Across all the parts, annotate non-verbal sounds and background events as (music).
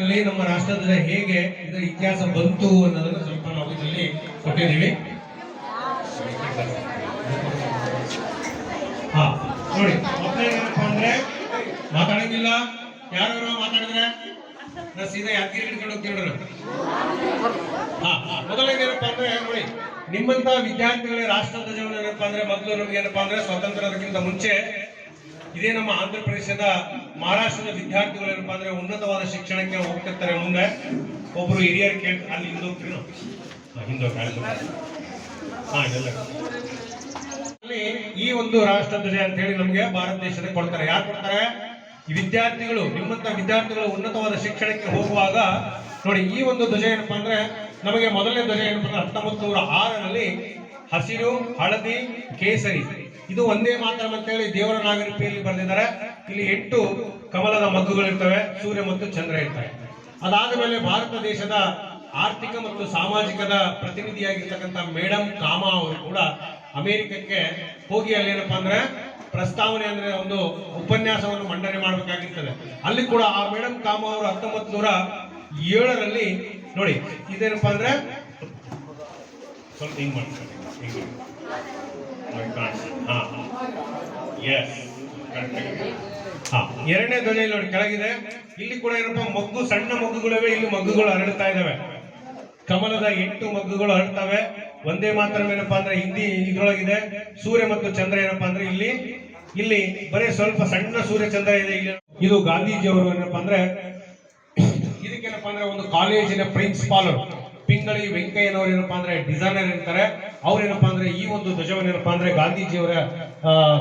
ಸಾಲಿನಲ್ಲಿ ನಮ್ಮ ರಾಷ್ಟ್ರಧ್ವಜ ಹೇಗೆ ಇದರ ಇತಿಹಾಸ ಬಂತು ಅನ್ನೋದನ್ನ ಸ್ವಲ್ಪ ನಾವು ಇದರಲ್ಲಿ ಕೊಟ್ಟಿದ್ದೀವಿ. ಹಾ, ನೋಡಿ ಮೊದಲೇ ಏನಪ್ಪಾ ಅಂದ್ರೆ ಮಾತಾಡಂಗಿಲ್ಲ. ಯಾರು ಮಾತಾಡಿದ್ರೆ ನಾ ಸೀದಾ ಯಾದಗಿರಿ ಹಿಡ್ಕೊಂಡು ಹೋಗ್ತೀವಿ ನೋಡ್ರಿ ಹಾ ಮೊದಲನೇದು ಏನಪ್ಪಾ ಅಂದ್ರೆ ನೋಡಿ, ನಿಮ್ಮಂತ ವಿದ್ಯಾರ್ಥಿಗಳ ರಾಷ್ಟ್ರಧ್ವಜವನ್ನು ಏನಪ್ಪಾ ಅಂದ್ರೆ, ಮೊದಲು ನಮ್ಗೆ ಏನಪ್ಪಾ ಅಂದ್ರೆ ಸ್ವಾತಂತ್ರ್ಯಕ್ಕಿಂತ ಮುಂಚೆ ಇದೇ ನಮ್ಮ ಆಂಧ್ರ ಪ್ರದೇಶದ ಮಹಾರಾಷ್ಟ್ರದ ವಿದ್ಯಾರ್ಥಿಗಳು ಏನಪ್ಪಾ ಅಂದ್ರೆ ಉನ್ನತವಾದ ಶಿಕ್ಷಣಕ್ಕೆ ಹೋಗ್ತಿರ್ತಾರೆ ಮುಂದೆ. ಒಬ್ರು ಹಿರಿಯರು ಕೇಳಿ ಅಲ್ಲಿ ಹಿಂದೆ ಹೋಗ್ತೀರಿ ನಾವು? ಹಾ, ಅಲ್ಲಿ ಈ ಒಂದು ರಾಷ್ಟ್ರಧ್ವಜ ಅಂತ ಹೇಳಿ ನಮ್ಗೆ ಭಾರತ ದೇಶದ ಕೊಡ್ತಾರೆ. ಯಾರು ಕೊಡ್ತಾರೆ? ವಿದ್ಯಾರ್ಥಿಗಳು ನಿಮ್ಮಂತ ವಿದ್ಯಾರ್ಥಿಗಳು ಉನ್ನತವಾದ ಶಿಕ್ಷಣಕ್ಕೆ ಹೋಗುವಾಗ ನೋಡಿ ಈ ಒಂದು ಧ್ವಜ ಏನಪ್ಪಾ ಅಂದ್ರೆ ನಮಗೆ ಮೊದಲನೇ ಧ್ವಜ ಏನಪ್ಪಾ ಅಂದ್ರೆ ಹತ್ತೊಂಬತ್ತು ನೂರ ಆರರಲ್ಲಿ ಹಸಿರು ಹಳದಿ ಕೇಸರಿ. ಇದು ಒಂದೇ ಮಾತ್ರ ಅಂತ ಹೇಳಿ ದೇವರ ನಾಗರಿಕೆಯಲ್ಲಿ ಬರೆದಿದ್ದಾರೆ. ಇಲ್ಲಿ ಎಂಟು ಕಮಲದ ಮಗ್ಗುಗಳು ಇರ್ತವೆ, ಸೂರ್ಯ ಮತ್ತು ಚಂದ್ರ ಇರ್ತವೆ. ಅದಾದ ಮೇಲೆ ಭಾರತ ದೇಶದ ಆರ್ಥಿಕ ಮತ್ತು ಸಾಮಾಜಿಕದ ಪ್ರತಿನಿಧಿಯಾಗಿರ್ತಕ್ಕಂಥ ಮೇಡಮ್ ಕಾಮಾ ಅವರು ಕೂಡ ಅಮೆರಿಕಕ್ಕೆ ಹೋಗಿ ಅಲ್ಲಿ ಏನಪ್ಪಾ ಅಂದ್ರೆ ಪ್ರಸ್ತಾವನೆ ಅಂದ್ರೆ ಒಂದು ಉಪನ್ಯಾಸವನ್ನು ಮಂಡನೆ ಮಾಡಬೇಕಾಗಿರ್ತದೆ. ಅಲ್ಲಿ ಕೂಡ ಆ ಮೇಡಮ್ ಕಾಮಾ ಅವರು ಹತ್ತೊಂಬತ್ತು ನೂರ ಏಳರಲ್ಲಿ ನೋಡಿ, ಇದೇನಪ್ಪಾ ಅಂದ್ರೆ ಸ್ವಲ್ಪ ಹಿಂಗ್ ಮಾಡ್ತಾರೆ ಎಸ್ ಹಾ. ಎರಡನೇ ಧ್ವನಿ ಇಲ್ಲಿ ನೋಡಿ ಕೆಳಗಿದೆ. ಇಲ್ಲಿ ಕೂಡ ಏನಪ್ಪ ಮಗ್ಗು ಸಣ್ಣ ಮಗ್ಗುಗಳಿವೆ ಇಲ್ಲಿ ಮಗ್ಗುಗಳು ಹರಡ್ತಾ ಇದಾವೆ. ಕಮಲದ ಎಂಟು ಮಗ್ಗುಗಳು ಹರಡ್ತವೆ. ಒಂದೇ ಮಾತ್ರ ಏನಪ್ಪಾ ಅಂದ್ರೆ ಹಿಂದಿ ಇದ್ರೊಳಗಿದೆ. ಸೂರ್ಯ ಮತ್ತು ಚಂದ್ರ ಏನಪ್ಪಾ ಅಂದ್ರೆ ಇಲ್ಲಿ ಇಲ್ಲಿ ಬರೀ ಸ್ವಲ್ಪ ಸಣ್ಣ ಸೂರ್ಯ ಚಂದ್ರ ಇದೆ ಇಲ್ಲಿ. ಇದು ಗಾಂಧೀಜಿಯವರು ಏನಪ್ಪಾ ಅಂದ್ರೆ (coughs) ಇದಕ್ಕೇನಪ್ಪಾ ಅಂದ್ರೆ ಒಂದು ಕಾಲೇಜಿನ ಪ್ರಿನ್ಸಿಪಾಲ್ ಪಿಂಗಳಿ ವೆಂಕಯ್ಯನವರು ಏನಪ್ಪಾ ಅಂದ್ರೆ ಡಿಸೈನರ್ ಇರ್ತಾರೆ. ಅವ್ರೇನಪ್ಪಾ ಅಂದ್ರೆ ಈ ಒಂದು ಧ್ವಜವನ್ನೇನಪ್ಪಾ ಅಂದ್ರೆ ಗಾಂಧೀಜಿಯವರ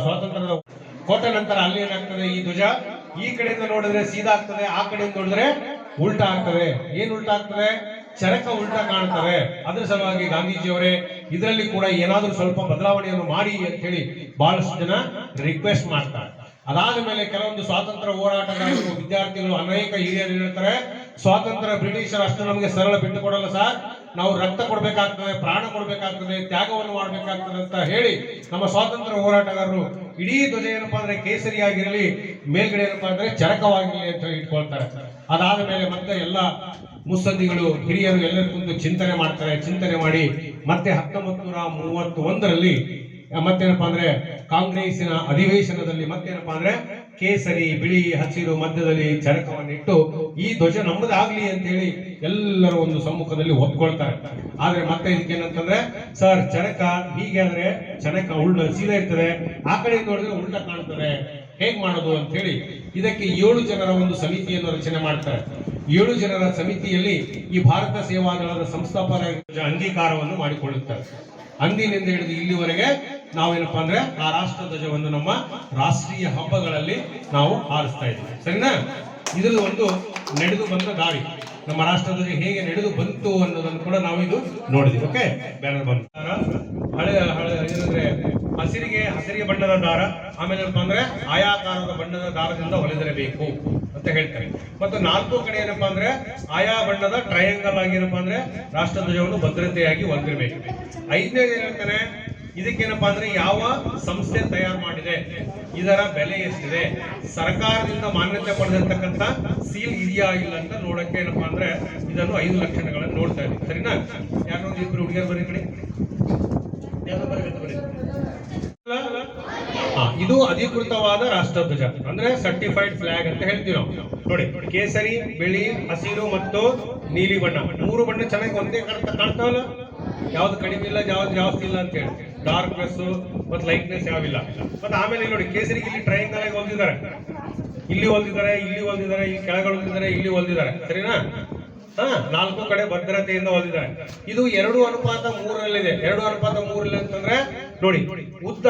ಸ್ವಾತಂತ್ರ್ಯದ ಕೊಟ್ಟ ನಂತರ ಅಲ್ಲಿ ಏನಾಗ್ತದೆ ಈ ಧ್ವಜ? ಈ ಕಡೆಯಿಂದ ನೋಡಿದ್ರೆ ಸೀದಾ ಆಗ್ತದೆ, ಆ ಕಡೆಯಿಂದ ನೋಡಿದ್ರೆ ಉಲ್ಟಾ ಆಗ್ತದೆ. ಏನ್ ಉಲ್ಟಾ ಆಗ್ತದೆ? ಚರಕ ಉಲ್ಟಾ ಕಾಣ್ತವೆ. ಅದ್ರ ಸಲುವಾಗಿ ಗಾಂಧೀಜಿಯವರೇ ಇದರಲ್ಲಿ ಕೂಡ ಏನಾದ್ರೂ ಸ್ವಲ್ಪ ಬದಲಾವಣೆಯನ್ನು ಮಾಡಿ ಅಂತ ಹೇಳಿ ಬಹಳಷ್ಟು ಜನ ರಿಕ್ವೆಸ್ಟ್ ಮಾಡ್ತಾರೆ. ಅದಾದ ಮೇಲೆ ಕೆಲವೊಂದು ಸ್ವಾತಂತ್ರ್ಯ ಹೋರಾಟಗಾರರು, ವಿದ್ಯಾರ್ಥಿಗಳು ಅನೇಕ ಹಿರಿಯರು ಹೇಳ್ತಾರೆ ಸ್ವಾತಂತ್ರ್ಯ ಬ್ರಿಟಿಷರು ಅಷ್ಟು ನಮಗೆ ಸರಳ ಬಿಟ್ಟು ಕೊಡಲ್ಲ ಸರ್. ನಾವು ರಕ್ತ ಕೊಡಬೇಕಾಗ್ತದೆ, ಪ್ರಾಣ ಕೊಡಬೇಕಾಗ್ತದೆ, ತ್ಯಾಗವನ್ನು ಮಾಡಬೇಕಾಗ್ತದೆ ಅಂತ ಹೇಳಿ ನಮ್ಮ ಸ್ವಾತಂತ್ರ್ಯ ಹೋರಾಟಗಾರರು ಇಡೀ ಧ್ವಜ ಏನಪ್ಪಾ ಅಂದ್ರೆ ಕೇಸರಿಯಾಗಿರಲಿ, ಮೇಲ್ಗಡೆ ಏನಪ್ಪಾ ಅಂದ್ರೆ ಚರಕವಾಗಿರಲಿ ಅಂತ ಇಟ್ಕೊಳ್ತಾರೆ. ಅದಾದ ಮೇಲೆ ಮತ್ತೆ ಎಲ್ಲ ಮುಸ್ಸಂದಿಗಳು, ಹಿರಿಯರು ಎಲ್ಲರೂ ಕುಂತು ಚಿಂತನೆ ಮಾಡ್ತಾರೆ. ಚಿಂತನೆ ಮಾಡಿ ಮತ್ತೆ ಹತ್ತೊಂಬತ್ತು ನೂರ ಮೂವತ್ತು ಒಂದರಲ್ಲಿ ಮತ್ತೇನಪ್ಪಾ ಅಂದ್ರೆ ಕಾಂಗ್ರೆಸ್ಸಿನ ಅಧಿವೇಶನದಲ್ಲಿ ಮತ್ತೇನಪ್ಪಾ ಅಂದ್ರೆ ಕೇಸರಿ, ಬಿಳಿ ಹಸಿರು ಮಧ್ಯದಲ್ಲಿ ಚರಕವನ್ನಿಟ್ಟು ಈ ಧ್ವಜ ನಮ್ಮದಾಗ್ಲಿ ಅಂತ ಹೇಳಿ ಎಲ್ಲರೂ ಒಂದು ಸಮ್ಮುಖದಲ್ಲಿ ಒಪ್ಕೊಳ್ತಾರೆ. ಆದ್ರೆ ಮತ್ತೆ ಇದಕ್ಕೇನಂತಂದ್ರೆ, ಸರ್, ಚರಕ ಹೀಗೆ ಆದ್ರೆ ಚರಕ ಉಳ್ಳ ಸೀದಾ ಇರ್ತದೆ. ಆ ಕಡೆ ನೋಡಿದ್ರೆ ಉಲ್ಟ ಕಾಣ್ತದೆ. ಹೇಗ್ ಮಾಡೋದು? ಅಂತ ಹೇಳಿ ಇದಕ್ಕೆ ಏಳು ಜನರ ಒಂದು ಸಮಿತಿಯನ್ನು ರಚನೆ ಮಾಡ್ತಾರೆ. ಏಳು ಜನರ ಸಮಿತಿಯಲ್ಲಿ ಈ ಭಾರತ ಸೇವಾದಳದ ಸಂಸ್ಥಾಪಕರ ಅಂಗೀಕಾರವನ್ನು ಮಾಡಿಕೊಳ್ಳುತ್ತಾರೆ. ಅಂದಿನಿಂದ ಹಿಡಿದು ಇಲ್ಲಿವರೆಗೆ ನಾವೇನಪ್ಪಾ ಅಂದ್ರೆ ಆ ರಾಷ್ಟ್ರ ಧ್ವಜವನ್ನು ನಮ್ಮ ರಾಷ್ಟ್ರೀಯ ಹಬ್ಬಗಳಲ್ಲಿ ನಾವು ಹಾರಿಸ್ತಾ ಇದ್ದೀವಿ ಸರಿನಾ? ಇದರ ಒಂದು ನಡೆದು ಬಂದ ದಾರಿ. ನಮ್ಮ ರಾಷ್ಟ್ರ ಧ್ವಜ ಹೇಗೆ ನಡೆದು ಬಂತು ಅನ್ನೋದನ್ನು ಕೂಡ ನಾವು ಇದು ನೋಡಿದ್ವಿ. ಓಕೆ ಬ್ಯಾನರ್ ಬಂದ ಹಳೆ ಹಳೆ ಏನಂದ್ರೆ ಹಸಿರಿಗೆ ಹಸಿರಿಗೆ ಬಣ್ಣದ ದಾರ, ಆಮೇಲೆ ಏನಪ್ಪಾ ಅಂದ್ರೆ ಆಯಾಕಾರದ ಬಣ್ಣದ ದಾರದಿಂದ ಹೊಲಿದಿರಬೇಕು ಅಂತ ಹೇಳ್ತಾರೆ. ಮತ್ತು ನಾಲ್ಕು ಕಡೆ ಏನಪ್ಪಾ ಅಂದ್ರೆ ಆಯಾ ಬಣ್ಣದ ಟ್ರಯಾಂಗಲ್ ಆಗಿ ಏನಪ್ಪಾ ಅಂದ್ರೆ ರಾಷ್ಟ್ರಧ್ವಜವನ್ನು ಭದ್ರತೆಯಾಗಿ ಹೊಂದಿರಬೇಕು ಐದನೇದು ಏನಂತಾನೆ? ಇದಕ್ಕೇನಪ್ಪಾ ಅಂದ್ರೆ ಯಾವ ಸಂಸ್ಥೆ ತಯಾರು ಮಾಡಿದೆ? ಇದರ ಬೆಲೆ ಎಷ್ಟಿದೆ? ಸರ್ಕಾರದಿಂದ ಮಾನ್ಯತೆ ಪಡೆದಿರ್ತಕ್ಕಂಥ ಸೀಲ್ ಇದೆಯಾ ಇಲ್ಲ ಅಂತ ನೋಡಕ್ಕೆ ಏನಪ್ಪಾ ಅಂದ್ರೆ ಇದನ್ನು ಐದು ಲಕ್ಷಣಗಳನ್ನು ನೋಡ್ತಾ ಇದ್ದೀವಿ. ಸರಿನಾ? ಯಾರು ಇಬ್ರು ಹುಡುಗಿಯರು ಬರೀ ಕಡೆ. ಇದು ಅಧಿಕೃತವಾದ ರಾಷ್ಟ್ರಧ್ವಜ. ಅಂದ್ರೆ ಸರ್ಟಿಫೈಡ್ ಫ್ಲಾಗ್ ಅಂತ ಹೇಳ್ತೀವಿ ನಾವು. ನೋಡಿ, ಕೇಸರಿ, ಬಿಳಿ, ಹಸಿರು ಮತ್ತು ನೀಲಿ ಬಣ್ಣ. ಮೂರು ಬಣ್ಣ ಚೆನ್ನಾಗಿ ಒಂದೇ ಕಡೆ ಕಾಣ್ತಾವಲ್ಲ? ಯಾವ್ದು ಕಡಿಮೆ ಇಲ್ಲ, ಯಾವ್ದು ಜಾಸ್ತಿ ಇಲ್ಲ ಅಂತ ಹೇಳಿ. ಡಾರ್ಕ್ನೆಸ್ ಮತ್ತು ಲೈಟ್ನೆಸ್ ಯಾವಿಲ್ಲ. ಮತ್ತು ಆಮೇಲೆ ನೋಡಿ ಕೇಸರಿ ಇಲ್ಲಿ ಟ್ರಯಾಂಗಲ್ ಹೊಲ್ದಿದ್ದಾರೆ. ಇಲ್ಲಿ ಹೊಲ್ದಿದ್ದಾರೆ ಇಲ್ಲಿ ಹೊಲ್ದಿದ್ದಾರೆ ಇಲ್ಲಿ ಕೆಳಗೆ ಹೊಲ್ದಿದ್ದಾರೆ, ಇಲ್ಲಿ ಹೊಲ್ದಿದ್ದಾರೆ. ಸರಿನಾ? ಹಾ, ನಾಲ್ಕು ಕಡೆ ಭದ್ರತೆಯಿಂದ ಹೊಲ್ದಿದ್ದಾರೆ. ಇದು ಎರಡು ಅನುಪಾತ ಮೂರಲ್ಲಿದೆ ಎರಡು ಅನುಪಾತ ಮೂರಲ್ಲಿ ಅಂತಂದ್ರೆ, ನೋಡಿ, ಉದ್ದ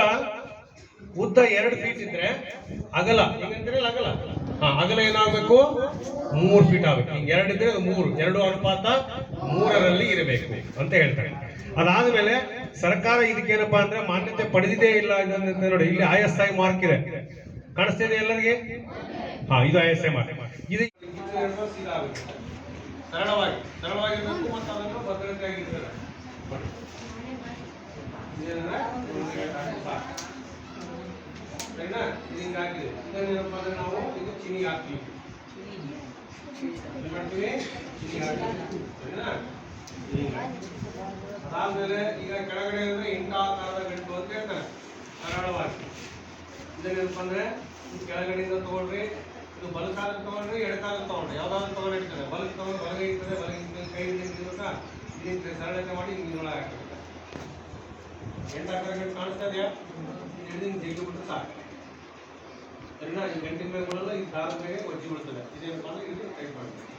ಉದ್ದ ಎರಡು ಫೀಟ್ ಇದ್ರೆ ಅಗಲ. ಅಗಲ. ಹಾ, ಅಗಲ ಏನಾಗಬೇಕು? ಮೂರು ಫೀಟ್ ಆಗಬೇಕು. ಎರಡು ಇದ್ರೆ ಅದು ಮೂರು. ಎರಡು ಅನುಪಾತ ಮೂರರಲ್ಲಿ ಇರಬೇಕು ಅಂತ ಹೇಳ್ತಾರೆ. ಅದಾದ್ಮೇಲೆ ಸರ್ಕಾರ ಇದಕ್ಕೇನಪ್ಪಾ ಅಂದ್ರೆ ಮಾನ್ಯತೆ ಪಡೆದಿದೆ ಇಲ್ಲ ನೋಡಿ ಇಲ್ಲಿ ಐ ಎಸ್ ಐ ಮಾರ್ಕ್ ಇದೆ. ಕಾಣಿಸ್ತಿದೆ ಎಲ್ಲರಿಗೆ? ಹಾ ಇದು ಐ ಎಸ್ ಐ ಮಾರ್ಕ್ ಇದು ಸರಳವಾಗಿ ಸರಳವಾಗಿರ್ಬೇಕು ಮತ್ತು ಅದನ್ನು ಭದ್ರತೆಯಾಗಿರ್ತದೆ ಸರಿನಾ? ಇದು ಹಿಂಗಾಗಿದೆ ಇದನ್ನೇನಪ್ಪ ಅಂದ್ರೆ ನಾವು ಇದು ಚಿನಿಗೆ ಹಾಕ್ತೀವಿ ಮಾಡ್ತೀವಿ? ಹೀಗೆ ಹಾಕ್ತೀವಿ. ಸರಿನಾ? ಅದಾದ್ಮೇಲೆ ಈಗ ಕೆಳಗಡೆ ಅಂದ್ರೆ ಇಂಟಾಕಾರದ ಗಂಟು ಅಂತ ಹೇಳ್ತಾರೆ. ಸರಳವಾಗಿ. ಇದೇನಪ್ಪ ಅಂದ್ರೆ ಕೆಳಗಡೆಯಿಂದ ತಗೊಳ್ರಿ, ಇದು ಬಲಕಾಲ ತಗೊಳ್ರಿ ಎಡಕಾಲ ತಗೊಳ್ರಿ. ಯಾವ್ದಾದ್ರು ತಗೊಂಡು ಇರ್ತದೆ. ಬಲಕ್ಕೆ ತಗೊಂಡು ಬಲಗೈ ಇರ್ತದೆ, ಬಲಗೈ ಕೈ ಈ ರೀತಿ ಸರಳತೆ ಮಾಡಿ ಹಿಂಗೆ ಹಾಕಿರುತ್ತೆ ಎಂಟಾಕಾರ ಗಂಟು ಕಾಣಿಸ್ತಾ ಇದೆಯಾ? ಹಿಡಿದು ಜಗ್ಗಿ ಬಿಟ್ಟು ಸಾಕು. ಸರಿನಾ? ಈ ಗಂಟಿನ ಮೇಲೆ ಈ ದಾರದ ಮೇಲೆ ಒಜ್ಜಿ ಬಿಡ್ತದೆ ಇದೇನಪ್ಪ ಅಂದ್ರೆ ಇದು ಟೈಪ್ ಮಾಡ್ಬೇಕು.